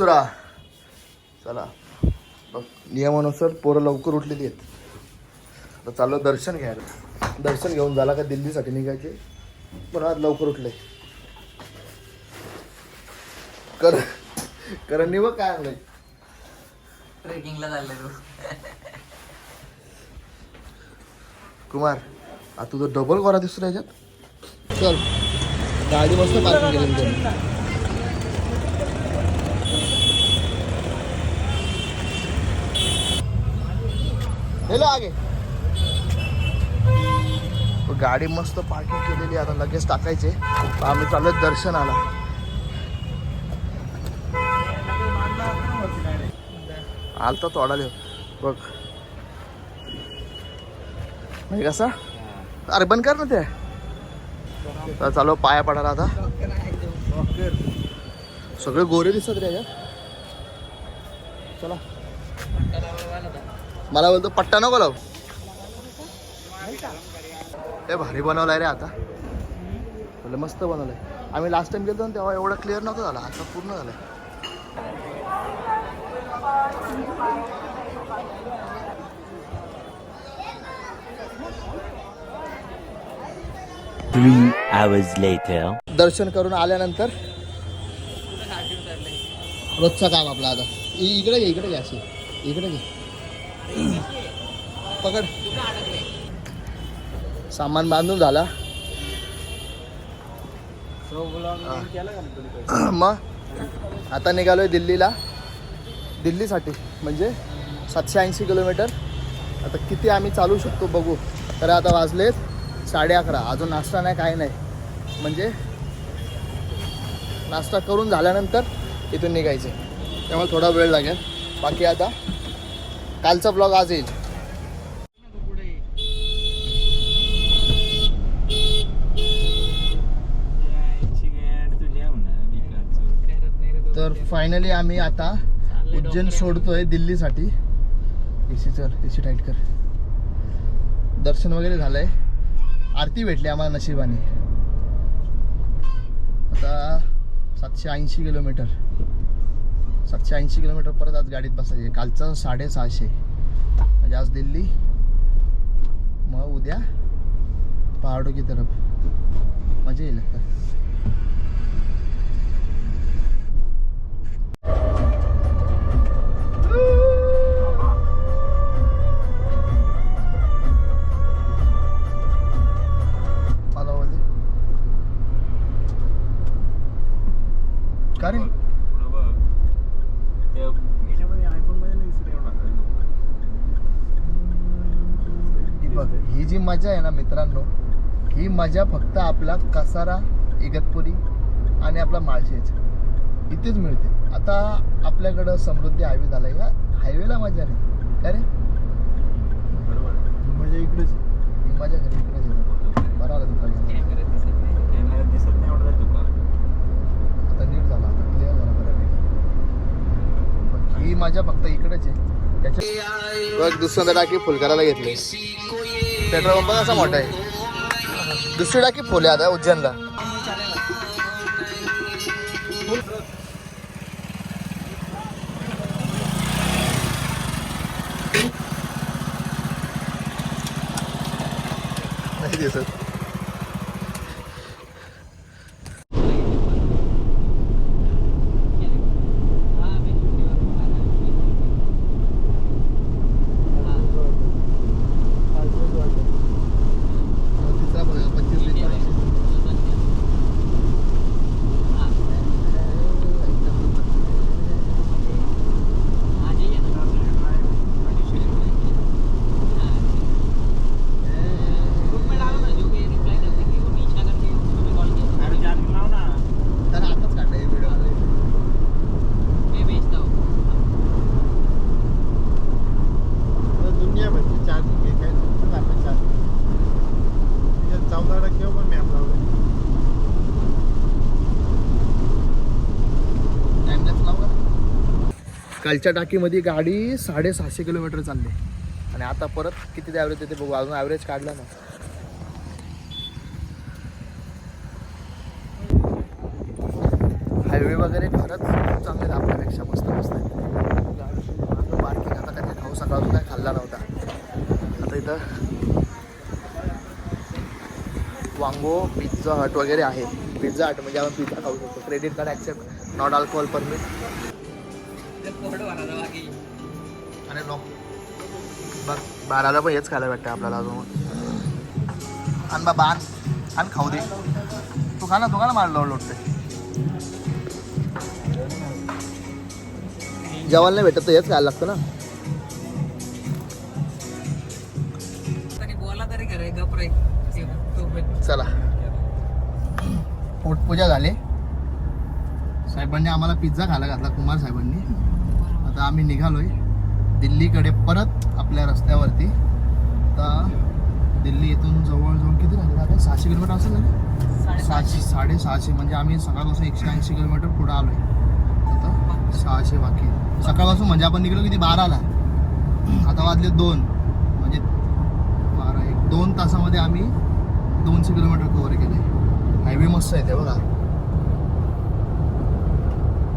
दुसरा चला. बघ नियमानुसार पोरं लवकर उठलेली आहेत. आता चाललो दर्शन घ्यायला. दर्शन घेऊन झाला का दिल्लीसाठी निघायचे? पण आज लवकर उठले. कर करणनी बघ काय आणलंय? ट्रेकिंगला चालले तू कुमार आता तुझं डबल करा दिसतो याच्यात. चल. गाडी मस्त पार्किंग केली हेलो आगे. गाडी मस्त पार्किंग केलेली आता लगेच टाकायचे. आम्ही चाललो दर्शनाला. आलता थोडा लिह बघ. म्हणजे नाही कसा? अरे बंद कर ना ते. चालू पाया पडायला आता. सगळे गोरे दिसत रे चला. मला बोलतो पट्टा नको लाव. हे भारी बनवलाय रे आता. बोललं मस्त बनवलंय. आम्ही लास्ट टाइम गेलो ना तेव्हा एवढं क्लिअर नव्हतं झालं. आता पूर्ण झालंय. दर्शन करून आल्यानंतर रोजचं काम आपलं आता. इकडे घे इकडे घे अशी. इकडे घे. पकड. सामान बांधून झाला. मग आता निघालोय दिल्लीला. दिल्लीसाठी म्हणजे सातशे ऐंशी किलोमीटर. आता किती आम्ही चालू शकतो बघू. तर आता वाजलेत साडे अकरा. अजून नाश्ता नाही काही नाही. म्हणजे नाश्ता करून झाल्यानंतर इथून निघायचे. त्यामुळे थोडा वेळ लागेल. बाकी आता कालचा ब्लॉग आज येईल. तर फायनली आम्ही आता उज्जैन सोडतोय दिल्लीसाठी. ए सी चल ए सी टाईट कर. दर्शन वगैरे झालंय. आरती भेटली आम्हाला नशिबाने. आता सातशे ऐंशी किलोमीटर. सातशे ऐंशी किलोमीटर परत आज गाडीत बसायचे. कालचं साडेसहाशे. म्हणजे आज दिल्ली. मग उद्या पहाडो की तरफ. मजा येईल का रे ही बघ ही जी मजा आहे ना मित्रांनो ही मजा फक्त आपला कसारा इगतपुरी आणि आपला माळशेज इथेच मिळते. आता आपल्याकडं समृद्धी हायवे झाला या हायवेला मजा नाही. का रे? मजा इकडेच ही मजा घरी इकडेच आहे. बरं आलं तुला आता नीट झाला आता क्लिअर झाला बऱ्यापैकी ही मजा फक्त इकडेच आहे त्याच्या टाकी फुल करायला घेतली. पेट्रोल पंप कसा मोठा आहे? दुसरी टाकी फुल आहे आता उज्जैनला. नाही दिसत तिसरा बघा पंचवीस लिटर त्याला आताच काढला हे व्हिडिओ दुनिया भरची चार्जिंग आहे काय तुमचं आपलं चार्जिंग त्याच्यात चौदा टक्के पण मॅप लावलं टाइमलॅप्स लाव का कालच्या टाकीमध्ये गाडी साडेसहाशे किलोमीटर चालली. आणि आता परत किती ॲव्हरेज येते बघू. अजून ॲव्हरेज काढला ना हायवे वगैरे खरंच खूप चांगले आपल्यापेक्षा. मस्त मस्त आहे पार्किंग आता काही खाऊ सकाळ काय खाल्ला नव्हता. आता इथं वांगो पिझ्झा हट वगैरे आहे. पिझ्झा हट म्हणजे आपण पिझ्झा खाऊ शकतो. Credit card accept not alcohol permit lock बघ बाराला पण हेच खायला भेटतं आपल्याला अजून. आण बाबा आण. आण खाऊ दे. तू खा ना तू खा ना मला लोटते जेवायला नाही भेटत तर हेच खायला लागतं ना. चला. पोटपूजा झाली. साहेबांनी आम्हाला पिझ्झा खायला घातला कुमार साहेबांनी. आता आम्ही निघालोय दिल्लीकडे परत आपल्या रस्त्यावरती. आता दिल्ली इथून जवळजवळ किती राहिले आता सहाशे किलोमीटर असेल ना? सहाशे साडेसहाशे. म्हणजे आम्ही सकाळपासून एकशे ऐंशी किलोमीटर पुढे आलोय. आता सहाशे बाकी आहे. सकाळपासून म्हणजे आपण निघलो किती? बाराला. आता वाजले दोन. म्हणजे बारा एक. दोन तासामध्ये आम्ही दोनशे किलोमीटर कव्हर केले हायवे मस्त आहे ते बघा.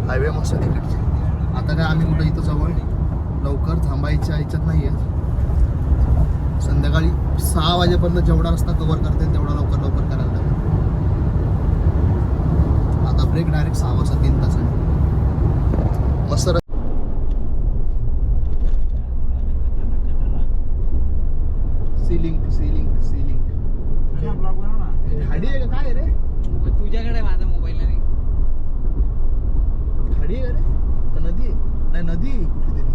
हायवे मस्त तिकडचे आता काय आम्ही कुठं इथं जवळ लवकर थांबायच्या ह्याच्यात नाही आहे संध्याकाळी सहा वाजेपर्यंत जेवढा रस्ता कव्हर करता तेवढा लवकर लवकर करायला लागेल. आता ब्रेक डायरेक्ट सहा वाजता तीन तासाने. मस्त सिलिंग सिलिंग सिलिंग खाडी आहे का? काय रे? तुझ्याकडे माझा मोबाईल खाडी आहे का रे. का नदी आहे? नाही नदी आहे कुठली तरी.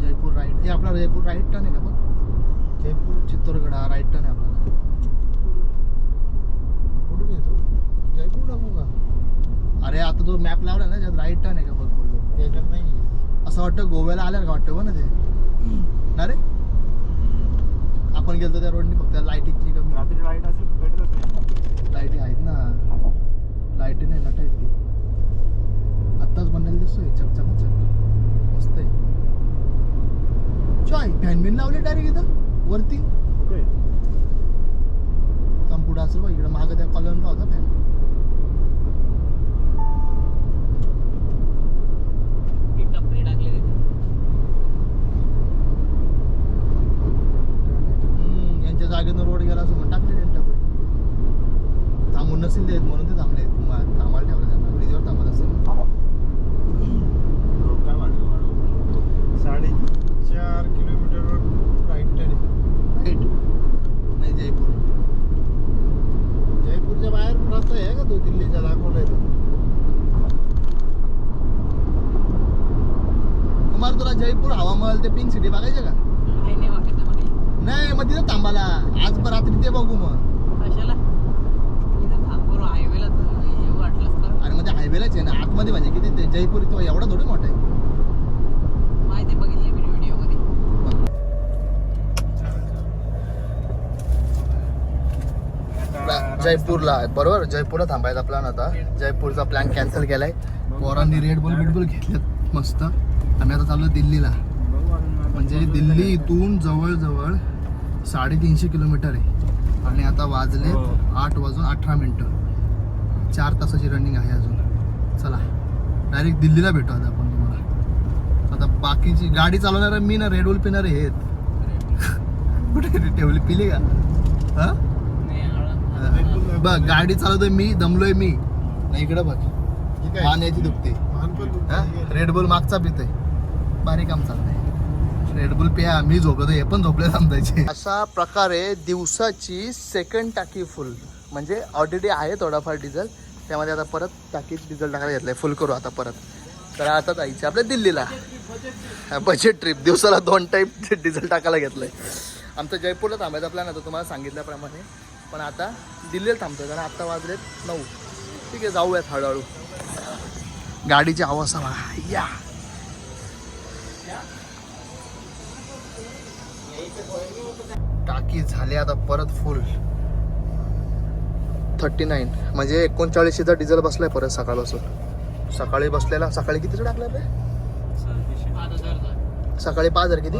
जयपूर राईट. हे आपला जयपूर राईट टर्न आहे का बघ जयपूर चित्तोरगड हा राईट टर्न आहे आपला. कुठून येतो? जयपूर टाकू का? अरे आता तो मॅप लावला ना त्यात राईट टर्न आहे का बघ बोललो याच्यात नाही असं वाटतं गोव्याला आल्यावर का वाटतं ना ते? ना रे? आपण गेलतो त्या रोडनी फक्त लाईटिंगची कमी. रात्री लाइट असेल भेटत असेल लाईटी आहेत ना लाईटी नाही नट आहेत ती आत्ताच बनलेली दिसतोय चकचक मस्त आहे. चाय फॅन बिन लावले डायरेक्ट इथं वरती. कुठे? कम्प्युटर असेल बघ इकडे मागं त्या कॉलमला होता फॅन ती टपरी टाकली तिथे यांच्या जागेनं रोड गेला असं म्हणून टाकले त्यांच्या पुढे थांबून नसेल देत म्हणून ते थांबले कुमार कामाला ठेवलं त्यांना ब्रिजवर थांबत असेल काय वाढलं वाढवलं साडेचार किलोमीटरवर राईट टर्न आहे राईट नाही जयपूर जयपूरच्या बाहेर रस्ता आहे का तो दिल्लीच्या दाखवला येतो कुमार तुला जयपूर हवामहल ते पिंक सिटी बघायचे का? नाही मग तिथं थांबाला आज ब- रात्री ते बघू मग. ते हायवेलाच आहे ना. आतमध्ये म्हणजे किती ते जयपूर तो एवढा थोडी मोठा आहे. जयपूरला बरोबर? जयपूरला थांबायचा प्लॅन होता. जयपूरचा प्लॅन कॅन्सल केलाय. पोरांनी रेड बुल बिडबुल घेतलेत. मस्त. आम्ही आता चाललो दिल्लीला. म्हणजे दिल्ली इथून जवळजवळ साडेतीनशे किलोमीटर आहे. आणि आता वाजले हो. आठ वाजून अठरा मिनटं. चार तासाची रनिंग आहे अजून. चला डायरेक्ट दिल्लीला भेटू आता आपण तुम्हाला. आता बाकीची गाडी चालवणार मी ना रेड बुल पिणारे आहेत कुठे ठेवली पिली का? हा? बघ गाडी चालवतोय मी दमलोय मी. नाही इकडे बघ. ठीक मान याची दुखते मान पण दुखते. रेड बुल मागचा पितोय. बारीक काम चाललंय. रेड बुल पिया आम्ही झोपलो हे पण झोपले थांबायचे. अशा प्रकारे दिवसाची सेकंड टाकी फुल म्हणजे ऑलरेडी आहे थोडाफार डिझेल त्यामध्ये आता परत टाकीत डिझेल टाकायला घेतलंय. फुल करू आता परत. तर आता जायचं आपल्या दिल्लीला. बजेट ट्रिप दिवसाला दोन टाईप डिझेल टाकायला घेतलंय. आमचं जयपूरला थांबायचा प्लॅन होता तुम्हाला सांगितल्याप्रमाणे. पण आता दिल्लीला थांबतो कारण आत्ता वाजलेत नऊ. ठीक आहे जाऊयात हळूहळू. गाडीची आवाज या. टाकी झाली आता परत फुल थर्टी नाईन म्हणजे एकोणचाळीशीचा डिझेल बसलाय परत सकाळपासून. सकाळी बसलेला सकाळी कितीचं टाकलं ते सकाळी पाच हजार किती?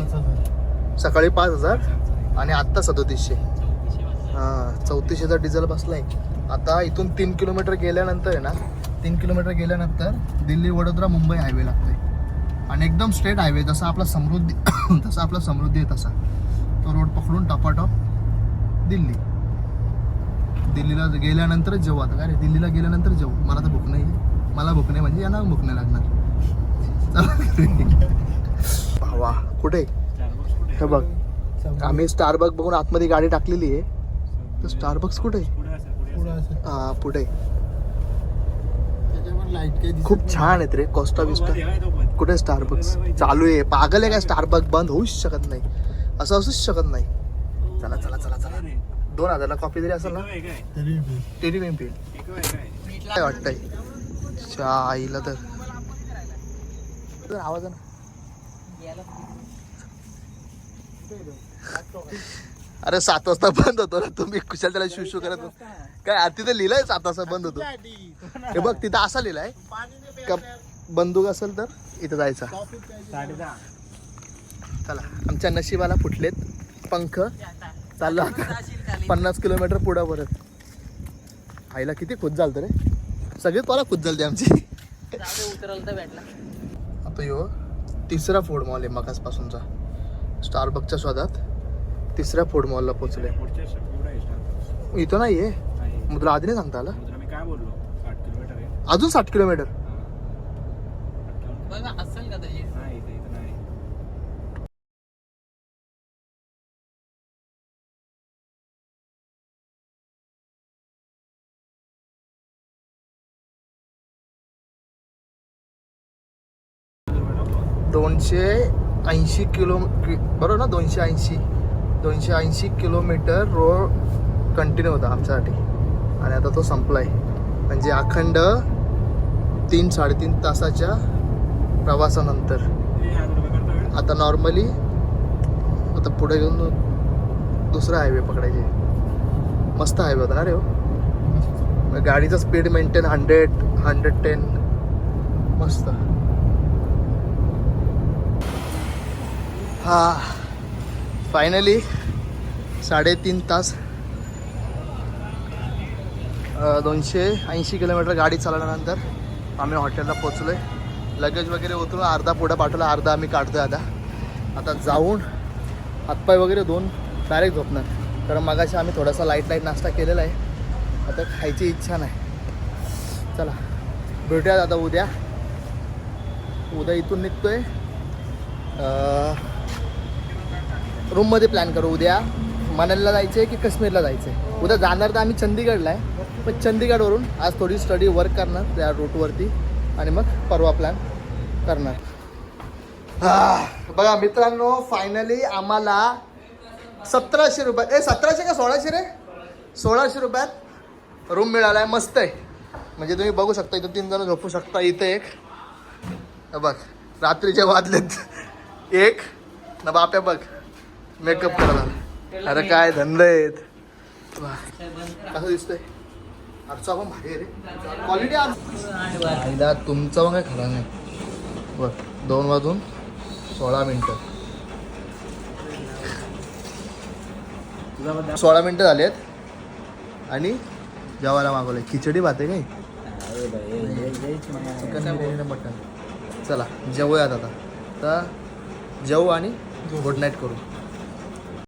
सकाळी पाच हजार? आणि आत्ता सदोतीसशे. चौतीसशे हां चौतीसशेचा डिझेल बसलाय. आता इथून तीन किलोमीटर गेल्यानंतर आहे ना तीन किलोमीटर गेल्यानंतर दिल्ली वडोदरा मुंबई हायवे लागतोय. आणि एकदम स्ट्रेट हायवे जसा आपला समृद्धी जसा आपला समृद्धी आहे तसा. तो रोड पकडून टपाटप दिल्ली. दिल्लीला गेल्यानंतर जेवू आता. काय रे दिल्लीला गेल्यानंतर जेवू मला तर भूक नाही. मला भूक नाही म्हणजे यांना भूक नाही लागणार. भावा कुठे? हे बघ. आम्ही स्टारबक बघून आतमध्ये गाडी टाकलेली आहे. तर स्टारबक्स कुठे? आहे? हा पुढे. खूप छान आहेत रे कोस्टा विस्टा कुठे स्टारबक्स चालू आहे. पागल आहे काय स्टारबक बंद होऊच शकत नाही. असं असूच शकत नाही. चला चला चला चला. दोन हजारला कॉफी जरी असेल ना? तरी. टेरी वेम पिल काय वाटतंय? च्या आईला तर. आवाज आहे ना. अरे सात वाजता बंद होतो ना तुम्ही कुशाल त्याला शू शू करत. काय तिथे लिहिलंय सात वाजता बंद होतो. हे बघ तिथं असा लिहिलाय. का बंदूक असेल तर इथं जायचा. चला आमच्या नशिबाला फुटलेत पंख. चाललो आता. पन्नास किलोमीटर पुढं परत आईला किती खुद झालतं रे. सगळी मला खुद झालते आमची. उतरल तर भेटला आता यो तिसरा फूड मॉल आहे मकासपासूनचा स्टारबकच्या शोधात तिसऱ्या फूड मॉलला पोहोचले इथं नाही आहे मग तुला आधी नाही सांगता आला? मी काय बोललो साठ किलोमीटर आहे. अजून साठ किलोमीटर दोनशे ऐंशी किलो कि- बरोबर ना? दोनशे ऐंशी. दोनशे ऐंशी किलोमीटर रोड कंटिन्यू होता आमच्यासाठी. आणि आता तो संपलाय. म्हणजे अखंड तीन साडेतीन तासाच्या प्रवासानंतर. आता नॉर्मली आता पुढे घेऊन दुसरा हायवे पकडायचे. मस्त हायवे होता ना रे हो. गाडीचा speed maintain hundred hundred ten मस्त. हा फायनली साडेतीन तास दोनशे ऐंशी किलोमीटर गाडी चालवल्यानंतर आम्ही हॉटेलला पोचलो आहे लगेज वगैरे उतरून अर्धा पुढं पाठवला अर्धा आम्ही काढतोय आता. आता जाऊन हातपाय वगैरे दोन डायरेक्ट झोपणार. कारण मगाशी आम्ही थोडासा लाइट लाइट नाश्ता केलेला आहे. आता खायची इच्छा नाही. चला भेटूयात आता उद्या. उद्या इथून निघतोय. रूममध्ये प्लॅन करू. उद्या मनालीला जायचं आहे की काश्मीरला जायचं आहे उद्या जाणार तर आम्ही चंदीगडला आहे. पण चंदीगडवरून आज थोडी स्टडी वर्क करणार त्या रूटवरती आणि मग परवा प्लॅन करणार. बघा मित्रांनो फायनली आम्हाला सतराशे रुपये ए सतराशे का सोळाशे रे? सोळाशे रुपयात रूम मिळाला आहे मस्त आहे. म्हणजे तुम्ही बघू शकता इथं तीन जण झोपू शकता इथं एक. बघ रात्रीचे वाजलेत. एक. ना बाप्या बघ. मेकअप करायला. अरे काय धंदे आहेत. कसं दिसतंय? आजचा पण भारी आहे रे. क्वालिटी आईला तुमचा पण काय खरा नाही. बघ दोन वाजून सोळा मिनटं. सोळा मिनटं झालेत. आणि जेवायला मागवलंय. खिचडी भात आहे काही चिकन मटन चला जेवूयात आता. तर जेवू आणि गुड नाईट करू.